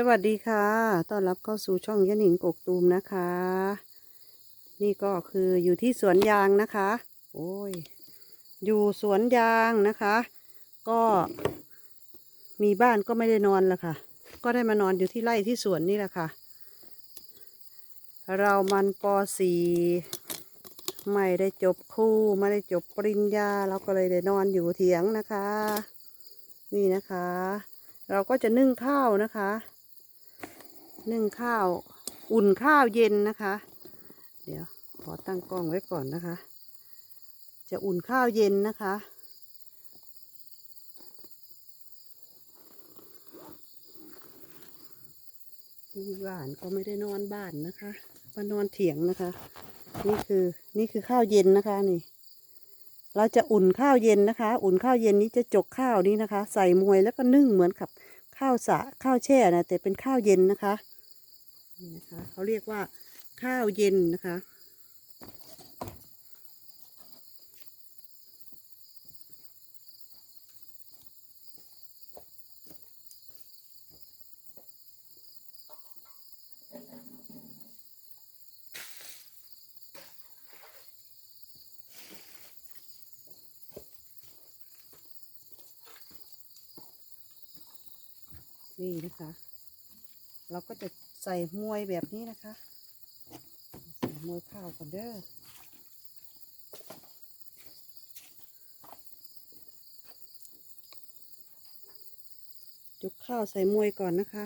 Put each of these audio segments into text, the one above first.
สวัสดีค่ะ ต้อนรับเข้าสู่ช่องยะหนิงกกตูมนะคะ นี่ก็คืออยู่ที่สวนยางนะคะ โอ้ย อยู่สวนยางนะคะ ก็มีบ้านก็ไม่ได้นอนละค่ะ ก็ได้มานอนอยู่ที่ไร่ที่สวนนี่แหละค่ะ เรามันปสีไม่ได้จบครู่ไม่ได้จบปริญญา เราก็เลยได้นอนอยู่เถียงนะคะ นี่นะคะ เราก็จะนึ่งข้าวนะคะ นึ่งข้าวอุ่นข้าวเย็นนะคะ เดี๋ยวขอตั้งกล้องไว้ก่อนนะคะ จะอุ่นข้าวเย็นนะคะ นี่บ้านก็ไม่ได้นอนบ้านนะคะมานอนเถียงนะคะ นี่คือนี่คือข้าวเย็นนะคะนี่ เราจะอุ่นข้าวเย็นนะคะ อุ่นข้าวเย็นนี้จะจกข้าวนี้นะคะ ใส่มวยแล้วก็นึ่งเหมือนกับข้าวสะข้าวแช่นะแต่เป็นข้าวเย็นนะคะ นี่นะคะเขาเรียกว่าข้าวเย็นนะคะ นี่นะคะ เราก็จะ ใส่มวยแบบนี้นะคะ ใส่มวยข้าวก่อนเด้อจุกข้าวใส่มวยก่อนนะคะ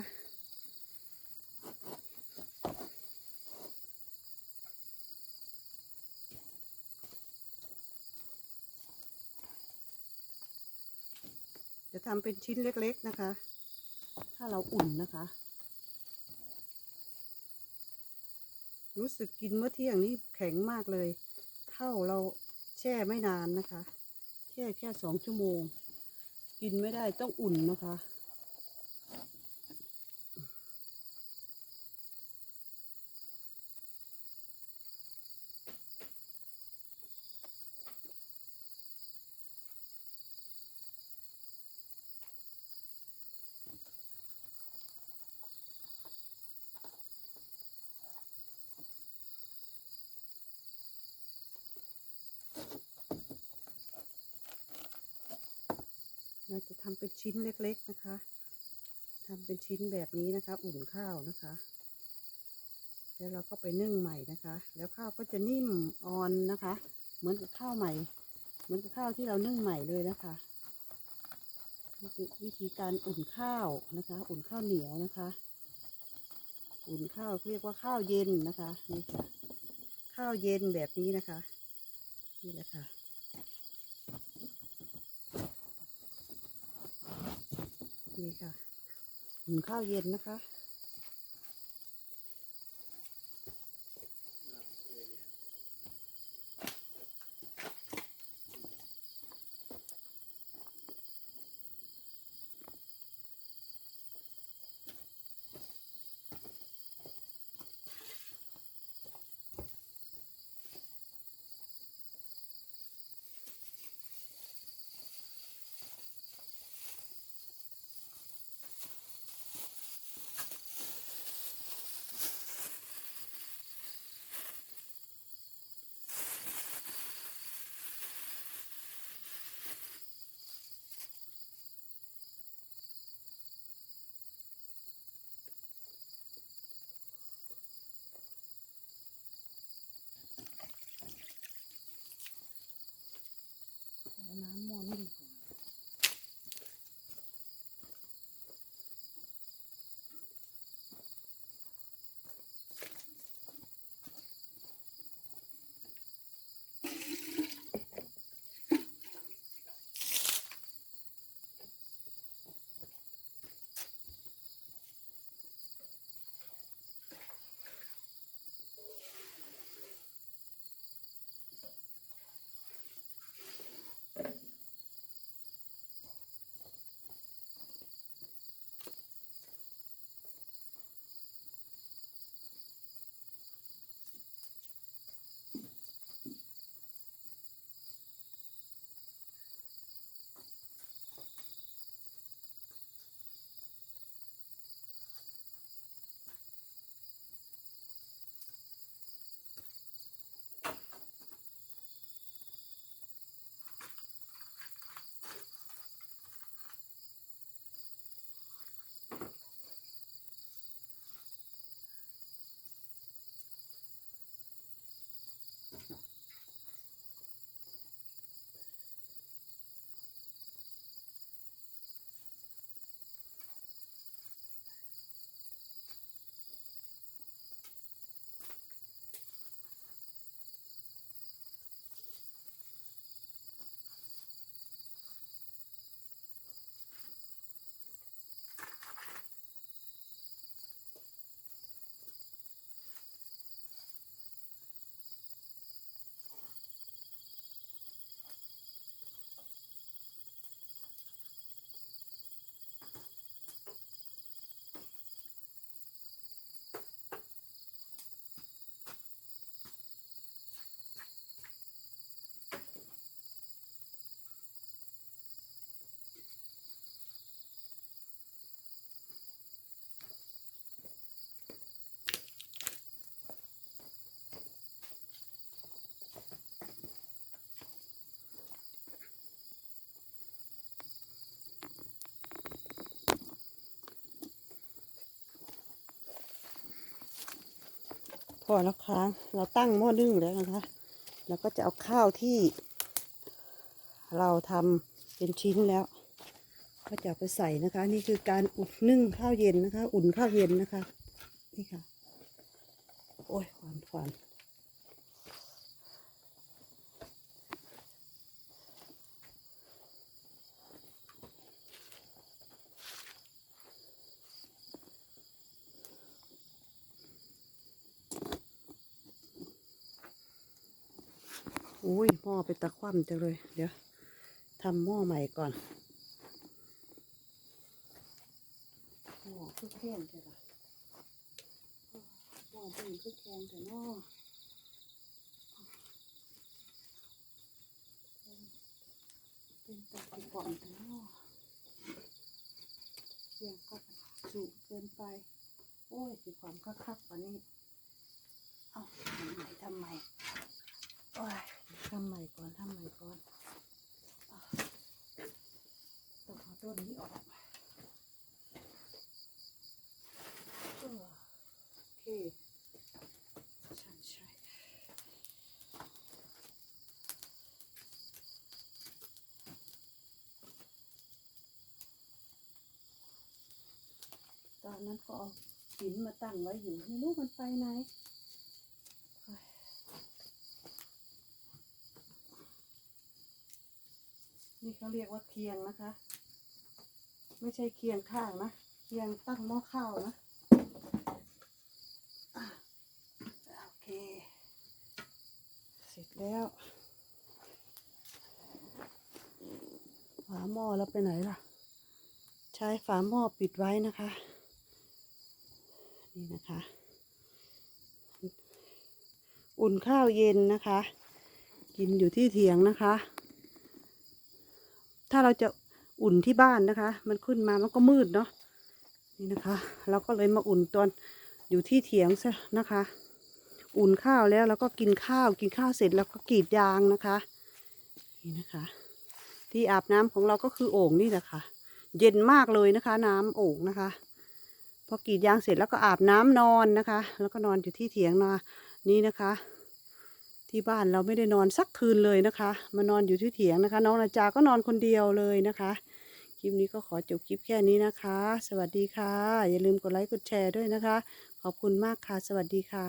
จะทำเป็นชิ้นเล็กๆนะคะ ถ้าเราอุ่นนะคะ รู้สึกกินเมื่อเที่ยงนี้แข็งมากเลย เท่าเราแช่ไม่นานนะคะ แช่แค่สองชั่วโมง กินไม่ได้ต้องอุ่นนะคะ เราจะทำเป็นชิ้นเล็กๆนะคะทำเป็นชิ้นแบบนี้นะคะ อุ่นข้าวนะคะ แล้วเราก็ไปนึ่งใหม่นะคะ แล้วข้าวก็จะนิ่มอ่อนนะคะ เหมือนกับข้าวใหม่ เหมือนกับข้าวที่เรานึ่งใหม่เลยนะคะนี่คือวิธีการอุ่นข้าวนะคะ อุ่นข้าวเหนียวนะคะ อุ่นข้าวเรียกว่าข้าวเย็นนะคะนี่ค่ะข้าวเย็นแบบนี้นะคะ นี่แหละค่ะ นี่ค่ะหุงข้าวเย็นนะคะ พอแล้วค้งเราตั้งหม้อนึ่งแล้วนะคะ แล้วก็จะเอาข้าวที่ เราทำเป็นชิ้นแล้ว ก็จะไปใส่นะคะ นี่คือการอุ่นนึ่งข้าวเย็นนะคะ อุ่นข้าวเย็นนะคะ นี่ค่ะ โอ้ยควันควัน อุ้ยหม้อเป็นตะคว่ำจังเลย เดี๋ยวทำหม้อใหม่ก่อนหม้อคือแข็งใช่ปะหม้อเป็นคือแข็งแต่หม้อเป็นตะกว่ำแต่หม้อเคียงก็สูงเกินไป โอ้ยมีความคักๆกว่านี้ เอาทำใหม่ทำใหม่ โอ้ยทำใหม่ก่อนทำใหม่ก่อนอะต้องเอาต้นนี้ออกเออโอเคใช่ใช่ันก็เอาหินมาตั้งไว้อยู่ไม่รู้มันไปไหนนี่เขาเรียกว่าเคียงนะคะ ไม่ใช่เคียงข้างนะเคียงตั้งหม้อข้าวนะโอเค เสร็จแล้วฝาหม้อเราไปไหนล่ะ ใช้ฝาหม้อปิดไว้นะคะ นี่นะคะ อุ่นข้าวเย็นนะคะ กินอยู่ที่เถียงนะคะ ถ้าเราจะอุ่นที่บ้านนะคะ มันขึ้นมามันก็มืดเนาะนี่นะคะ เราก็เลยมาอุ่นตอนอยู่ที่เถียงซะนะคะ อุ่นข้าวแล้วเราก็กินข้าวกินข้าวเสร็จแล้วก็กรีดยางนะคะ นี่นะคะ ที่อาบน้ำของเราก็คือโอ่งนี่แหละค่ะ เย็นมากเลยนะคะ น้ำโอ่งนะคะ พอกรีดยางเสร็จแล้วก็อาบน้ำนอนนะคะ แล้วก็นอนอยู่ที่เถียงนานี่นะคะ ที่บ้านเราไม่ได้นอนสักคืนเลยนะคะ มานอนอยู่ที่เถียงนะคะ น้องนาจาก็นอนคนเดียวเลยนะคะคลิปนี้ก็ขอจบคลิปแค่นี้นะคะ สวัสดีค่ะ อย่าลืมกดไลค์กดแชร์ด้วยนะคะ ขอบคุณมากค่ะ สวัสดีค่ะ